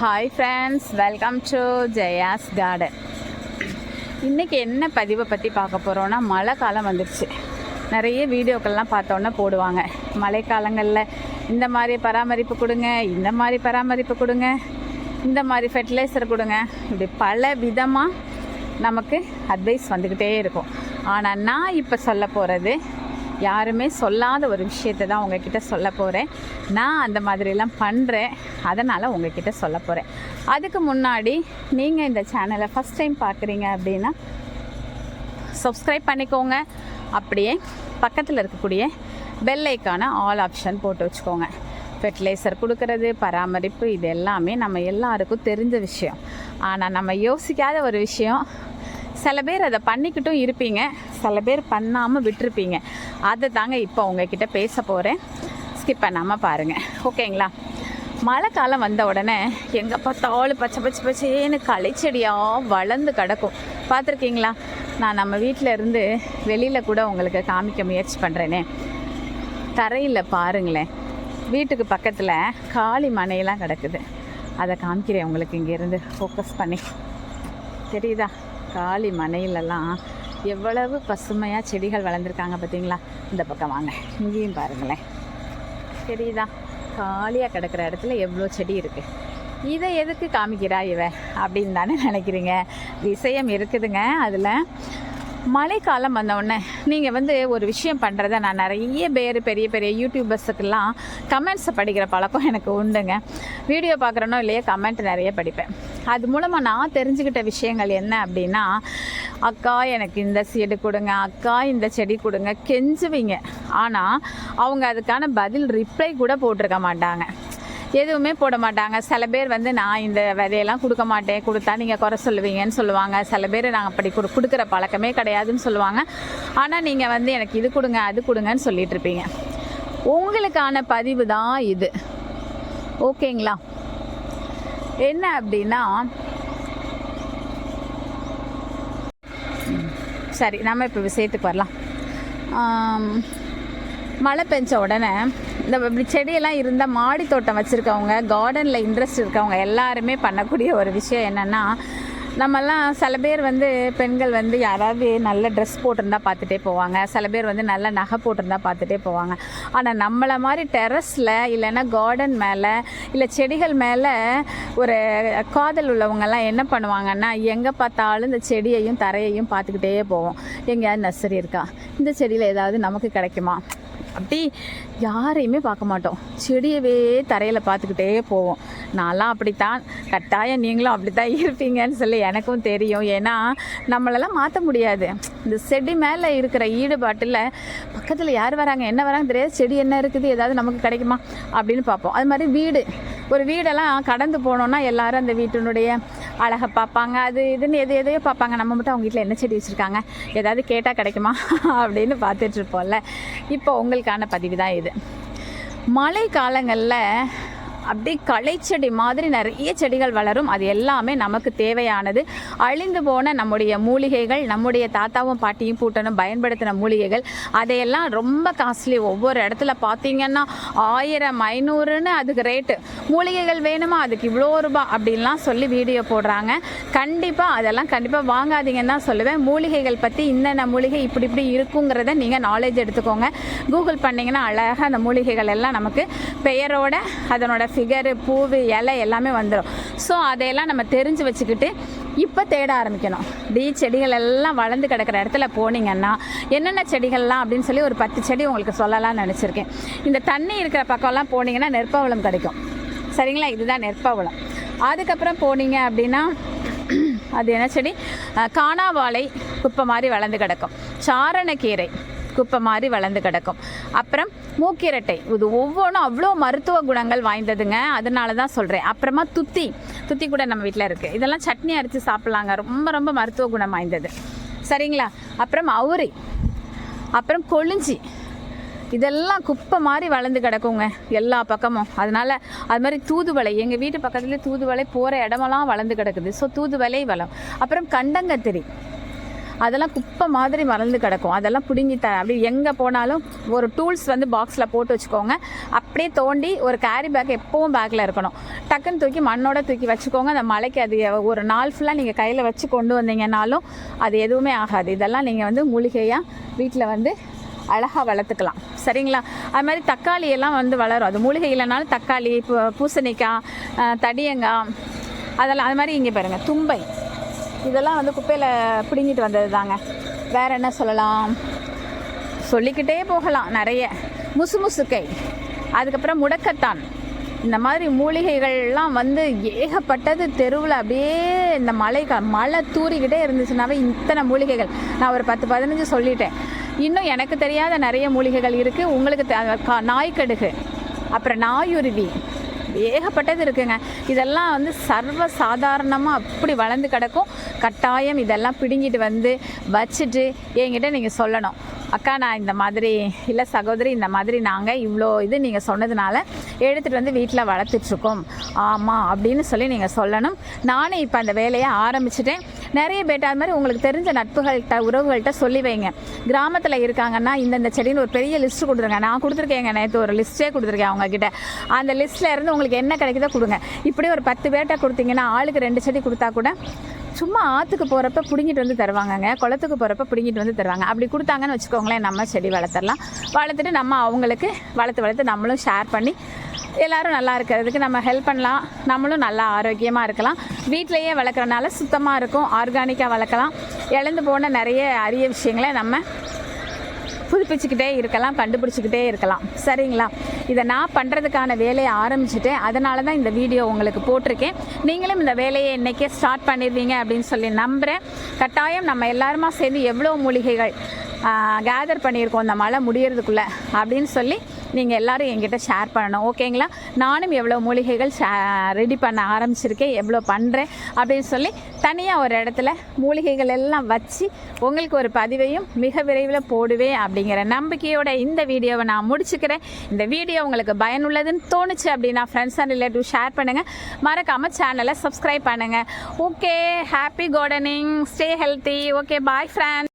Hi friends welcome to Jaya's garden இன்றைக்கி என்ன பதிவை பற்றி பார்க்க போகிறோன்னா மழை காலம் வந்துருச்சு. நிறைய வீடியோக்கள்லாம் பார்த்தோன்னே போடுவாங்க. மழைக்காலங்களில் இந்த மாதிரி பராமரிப்பு கொடுங்க இந்த மாதிரி பராமரிப்பு கொடுங்க இந்த மாதிரி ஃபெர்டிலைசர் கொடுங்க. இப்படி பல விதமாக நமக்கு அட்வைஸ் வந்துக்கிட்டே இருக்கும். ஆனால் நான் இப்போ சொல்ல போகிறது யாருமே சொல்லாத ஒரு விஷயத்தை தான் உங்ககிட்ட சொல்ல போகிறேன் நான் அந்த மாதிரிலாம் பண்ணுறேன் அதனால் உங்ககிட்ட சொல்ல போகிறேன் அதுக்கு முன்னாடி நீங்கள் இந்த சேனலை ஃபஸ்ட் டைம் பார்க்குறீங்க அப்படின்னா சப்ஸ்கிரைப் பண்ணிக்கோங்க. அப்படியே பக்கத்தில் இருக்கக்கூடிய பெல் ஐக்கான ஆல் ஆப்ஷன் போட்டு வச்சுக்கோங்க. ஃபெர்டிலைசர் கொடுக்கறது பராமரிப்பு இது எல்லாமே நம்ம எல்லாருக்கும் தெரிஞ்ச விஷயம். ஆனால் நம்ம யோசிக்காத ஒரு விஷயம் சில பேர் அதை பண்ணிக்கிட்டும் இருப்பீங்க. சில பேர் பண்ணாமல் விட்டுருப்பீங்க. அதை தாங்க இப்போ உங்ககிட்ட பேச போகிறேன் ஸ்கிப் பண்ணாமல் பாருங்கள் ஓகேங்களா? மழை காலம் வந்த உடனே எங்கே பார்த்தாலும் பச்சை பச்சை பச்சேன்னு களைச்செடியாக வளர்ந்து கிடக்கும். பார்த்துருக்கீங்களா? நான் நம்ம வீட்டில் இருந்து வெளியில் கூட உங்களுக்கு காமிக்க முயற்சி பண்ணுறேனே தரையில் பாருங்களேன். வீட்டுக்கு பக்கத்தில் காளி மனையெல்லாம் கிடக்குது. அதை காமிக்கிறேன் உங்களுக்கு இங்கேருந்து ஃபோக்கஸ் பண்ணி. தெரியுதா? காளி மனையிலலாம் எவ்வளவு பசுமையாக செடிகள் வளர்ந்துருக்காங்க பார்த்தீங்களா? இந்த பக்கம் வாங்க. இங்கேயும் பாருங்களேன். தெரியுதா? காலியாக கிடக்கிற இடத்துல எவ்வளோ செடி இருக்குது இதை எதுக்கு காமிக்கிறா இவ? அப்படின்னு தானே நினைக்கிறீங்க. விஷயம் இருக்குதுங்க. அதில் மழைக்காலம் வந்தவுடனே நீங்கள் வந்து ஒரு விஷயம் பண்ணுறத நான் நிறைய பேர் பெரிய பெரிய யூடியூபர்ஸுக்கெல்லாம் கமெண்ட்ஸை படிக்கிற பழக்கம் எனக்கு உண்டுங்க. வீடியோ பார்க்குறனோ இல்லையோ கமெண்ட் நிறைய படிப்பேன். அது மூலமாக நான் தெரிஞ்சுக்கிட்ட விஷயங்கள் என்ன அப்படின்னா அக்கா எனக்கு இந்த செடி கொடுங்க அக்கா இந்த செடி கொடுங்க கெஞ்சுவீங்க. ஆனால் அவங்க அதுக்கான பதில் ரிப்ளை கூட போட்டிருக்க மாட்டாங்க. எதுவுமே போட மாட்டாங்க. சில பேர் வந்து நான் இந்த விதையெல்லாம் கொடுக்க மாட்டேன். கொடுத்தா நீங்கள் குறை சொல்லுவீங்கன்னு சொல்லுவாங்க. சில பேர் நாங்கள் அப்படி கொடு கொடுக்குற பழக்கமே கிடையாதுன்னு சொல்லுவாங்க. ஆனால் நீங்கள் வந்து எனக்கு இது கொடுங்க அது கொடுங்கன்னு சொல்லிட்டு இருப்பீங்க. உங்களுக்கான பதிவு தான் இது. ஓகேங்களா? என்ன அப்படின்னா சரி நம்ம இப்போ விஷயத்துக்கு வரலாம். மழை பெஞ்ச உடனே இந்த இப்படி செடியெல்லாம் இருந்தால் மாடி தோட்டம் வச்சுருக்கவங்க கார்டனில் இன்ட்ரெஸ்ட் இருக்கவங்க எல்லாருமே பண்ணக்கூடிய ஒரு விஷயம் என்னென்னா நம்மெல்லாம் சில பேர் வந்து பெண்கள் வந்து யாராவது நல்ல ட்ரெஸ் போட்டிருந்தா பார்த்துட்டே போவாங்க. சில பேர் வந்து நல்ல நகை போட்டிருந்தா பார்த்துட்டே போவாங்க. ஆனால் நம்மளை மாதிரி டெரஸில் இல்லைன்னா கார்டன் மேலே இல்லை செடிகள் மேலே ஒரு காதல் உள்ளவங்கெல்லாம் என்ன பண்ணுவாங்கன்னா எங்கே பார்த்தாலும் இந்த செடியையும் தரையையும் பார்த்துக்கிட்டே போவோம். எங்கேயாவது நர்சரி இருக்கா? இந்த செடியில் ஏதாவது நமக்கு கிடைக்குமா? அப்படி யாரையுமே பார்க்க மாட்டோம். செடியவே தரையில் பார்த்துக்கிட்டே போவோம். நான்லாம் அப்படித்தான். கட்டாயம் நீங்களும் அப்படித்தான் இருப்பீங்கன்னு சொல்லி எனக்கும் தெரியும். ஏன்னா நம்மளெல்லாம் மாற்ற முடியாது. இந்த செடி மேலே இருக்கிற ஈடுபாட்டில் பக்கத்தில் யார் வராங்க என்ன வராங்க தெரியாது. செடி என்ன இருக்குது ஏதாவது நமக்கு கிடைக்குமா அப்படின்னு பார்ப்போம். அது மாதிரி வீடு. ஒரு வீடெல்லாம் கடந்து போனோன்னா எல்லாரும் அந்த வீட்டினுடைய அழகை பார்ப்பாங்க. அது இதுன்னு எது எதையோ பார்ப்பாங்க. நம்ம மட்டும் அவங்க வீட்டில் என்ன செடி வச்சுருக்காங்க? ஏதாவது கேட்டால் கிடைக்குமா? அப்படின்னு பார்த்துட்ருப்போம்ல இப்போ உங்களுக்கான பதிவு தான் இது. மழை காலங்களில் அப்படியே களைச்செடி மாதிரி நிறைய செடிகள் வளரும். அது எல்லாமே நமக்கு தேவையானது. அழிந்து போன நம்முடைய மூலிகைகள் நம்முடைய தாத்தாவும் பாட்டியும் பூட்டனும் பயன்படுத்தின மூலிகைகள் அதையெல்லாம் ரொம்ப காஸ்ட்லி. ஒவ்வொரு இடத்துல பார்த்தீங்கன்னா ஆயிரம் ஐநூறுன்னு அதுக்கு ரேட்டு மூலிகைகள் வேணுமா? அதுக்கு இவ்வளோ ரூபா அப்படின்லாம் சொல்லி வீடியோ போடுறாங்க. கண்டிப்பாக அதெல்லாம் கண்டிப்பாக வாங்காதீங்கன்னு தான் சொல்லுவேன். மூலிகைகள் பற்றி இன்னென்ன மூலிகை இப்படி இப்படி இருக்குங்கிறத நீங்கள் நாலேஜ் எடுத்துக்கோங்க. கூகுள் பண்ணிங்கன்னா அழகாக அந்த மூலிகைகள் எல்லாம் நமக்கு பெயரோட அதனோட ஃபிகரு பூவு இலை எல்லாமே வந்துடும் ஸோ அதையெல்லாம் நம்ம தெரிஞ்சு வச்சுக்கிட்டு இப்போ தேட ஆரம்பிக்கணும். டி செடிகள் எல்லாம் வளர்ந்து கிடக்கிற இடத்துல போனீங்கன்னா என்னென்ன செடிகள்லாம் அப்படின்னு சொல்லி ஒரு பத்து செடி உங்களுக்கு சொல்லலாம்னு நினச்சிருக்கேன். இந்த தண்ணி இருக்கிற பக்கம்லாம் போனீங்கன்னா நெற்பவளம் கிடைக்கும். சரிங்களா? இதுதான் நெற்பவளம். அதுக்கப்புறம் போனீங்க அப்படின்னா அது என்ன செடி? காணாவாழை குப்பை மாதிரி வளர்ந்து கிடக்கும். சாரணக்கீரை குப்பை மாதிரி வளர்ந்து கிடக்கும். அப்புறம் மூக்கிரட்டை. இது ஒவ்வொன்றும் அவ்வளோ மருத்துவ குணங்கள் வாய்ந்ததுங்க. அதனால தான் சொல்கிறேன் அப்புறமா துத்தி. துத்தி கூட நம்ம வீட்டில் இருக்குது இதெல்லாம் சட்னி அரைச்சி சாப்பிட்லாங்க. ரொம்ப ரொம்ப மருத்துவ குணம் வாய்ந்தது. சரிங்களா? அப்புறம் அவுரி. அப்புறம் கொளிஞ்சி. இதெல்லாம் குப்பை மாதிரி வளர்ந்து கிடக்குங்க எல்லா பக்கமும். அதனால அது மாதிரி தூதுவளை எங்கள் வீட்டு பக்கத்துலேயே தூதுவளை போகிற இடமெல்லாம் வளர்ந்து கிடக்குது. ஸோ தூதுவளை வளம். அப்புறம் கண்டங்கத்திரி. அதெல்லாம் குப்பை மாதிரி மறந்து கிடக்கும். அதெல்லாம் பிடுங்கி த அப்படி எங்கே போனாலும் ஒரு டூல்ஸ் வந்து பாக்ஸில் போட்டு வச்சுக்கோங்க. அப்படியே தோண்டி ஒரு கேரி பேக் எப்பவும் பேக்கில் இருக்கணும். டக்குன்னு தூக்கி மண்ணோட தூக்கி வச்சுக்கோங்க. அந்த மலைக்கு அது ஒரு நாள் ஃபுல்லாக நீங்கள் கையில் வச்சு கொண்டு வந்தீங்கன்னாலும் அது எதுவுமே ஆகாது. இதெல்லாம் நீங்கள் வந்து மூலிகையாக வீட்டில் வந்து அழகாக வளர்த்துக்கலாம். சரிங்களா? அது மாதிரி தக்காளி எல்லாம் வந்து வளரும். அது மூலிகை இல்லைனாலும் தக்காளி பூ- பூசணிக்காய் தடியங்காய் அதெல்லாம் அது மாதிரி இங்கே பாருங்கள் தும்பை. இதெல்லாம் வந்து குப்பையில் பிடுங்கிட்டு வந்தது தாங்க வேறு என்ன சொல்லலாம்? சொல்லிக்கிட்டே போகலாம் நிறைய. முசுமுசுக்கை அதுக்கப்புறம் முடக்கத்தான். இந்த மாதிரி மூலிகைகள்லாம் வந்து ஏகப்பட்டது தெருவில் அப்படியே இந்த மழை மழை தூறிக்கிட்டே இருந்துச்சுனாவே இத்தனை மூலிகைகள். நான் ஒரு பத்து பதினஞ்சு சொல்லிட்டேன். இன்னும் எனக்கு தெரியாத நிறைய மூலிகைகள் இருக்குது உங்களுக்கு தெ- நாய்க்கடுகு அப்புறம் நாயுருவி ஏகப்பட்டது இருக்குங்க. இதெல்லாம் வந்து சர்வ சாதாரணமாக அப்படி வளர்ந்து கிடக்கும். கட்டாயம் இதெல்லாம் பிடுங்கிட்டு வந்து வச்சுட்டு என்கிட்ட நீங்கள் சொல்லணும். அக்கா நான் இந்த மாதிரி இல்லை சகோதரி இந்த மாதிரி நாங்கள் இவ்வளோ இது நீங்கள் சொன்னதுனால எடுத்துகிட்டு வந்து வீட்டில் வளர்த்துட்ருக்கோம் ஆமாம் அப்படின்னு சொல்லி நீங்கள் சொல்லணும். நானும் இப்போ அந்த வேலையை ஆரம்பிச்சிட்டேன். நிறைய பேட்டா அது மாதிரி உங்களுக்கு தெரிஞ்ச நட்புகள்கிட்ட உறவுகள்கிட்ட சொல்லி வைங்க. கிராமத்தில் இருக்காங்கன்னா இந்தந்த செடின்னு ஒரு பெரிய லிஸ்ட் கொடுத்துருங்க. நான் கொடுத்துருக்கேங்க நேற்று ஒரு லிஸ்ட்டே கொடுத்துருக்கேன் அவங்கக்கிட்ட அந்த லிஸ்ட்டில் இருந்து உங்களுக்கு என்ன கிடைக்குதோ கொடுங்க. இப்படி ஒரு பத்து பேட்டா கொடுத்தீங்கன்னா ஆளுக்கு ரெண்டு செடி கொடுத்தா கூட சும்மா ஆற்றுக்கு போகிறப்ப பிடுங்கிட்டு வந்து தருவாங்கங்க. குளத்துக்கு போகிறப்ப பிடுங்கிட்டு வந்து தருவாங்க. அப்படி கொடுத்தாங்கன்னு வச்சுக்கோங்களேன் நம்ம செடி வளர்த்துடலாம். வளர்த்துட்டு நம்ம அவங்களுக்கு வளர்த்து வளர்த்து நம்மளும் ஷேர் பண்ணி எல்லாரும் நல்லா இருக்கிறதுக்கு நம்ம ஹெல்ப் பண்ணலாம். நம்மளும் நல்லா ஆரோக்கியமாக இருக்கலாம். வீட்டிலையே வளர்க்குறனால சுத்தமாக இருக்கும். ஆர்கானிக்காக வளர்க்கலாம். இழந்து போன நிறைய அரிய விஷயங்களை நம்ம புதுப்பிச்சுக்கிட்டே இருக்கலாம் கண்டுபிடிச்சிக்கிட்டே இருக்கலாம். சரிங்களா? இதை நான் பண்ணுறதுக்கான வேலையை ஆரம்பிச்சுட்டேன். அதனால தான் இந்த வீடியோ உங்களுக்கு போட்டிருக்கேன். நீங்களும் இந்த வேலையை இன்றைக்கே ஸ்டார்ட் பண்ணிடுவீங்க அப்படின்னு சொல்லி நம்புகிறேன் கட்டாயம் நம்ம எல்லாருமா சேர்ந்து எவ்வளோ மூலிகைகள் கேதர் பண்ணியிருக்கோம் இந்த மழை முடியறதுக்குள்ளே அப்படின்னு சொல்லி நீங்கள் எல்லோரும் என்கிட்ட ஷேர் பண்ணணும். ஓகேங்களா நானும் எவ்வளோ மூலிகைகள் ரெடி பண்ண ஆரம்பிச்சிருக்கேன். எவ்வளோ பண்ணுறேன் அப்படின்னு சொல்லி தனியாக ஒரு இடத்துல மூலிகைகள் எல்லாம் வச்சு உங்களுக்கு ஒரு பதிவையும் மிக விரைவில் போடுவேன் அப்படிங்கிற நம்பிக்கையோட இந்த வீடியோவை நான் முடிச்சுக்கிறேன். இந்த வீடியோ உங்களுக்கு பயனுள்ளதுன்னு தோணுச்சு அப்படின்னா ஃப்ரெண்ட்ஸ் அண்ட் ரிலேட்டிவ் ஷேர் பண்ணுங்கள் மறக்காமல் சேனலை சப்ஸ்கிரைப் பண்ணுங்கள் okay happy gardening stay healthy okay bye friend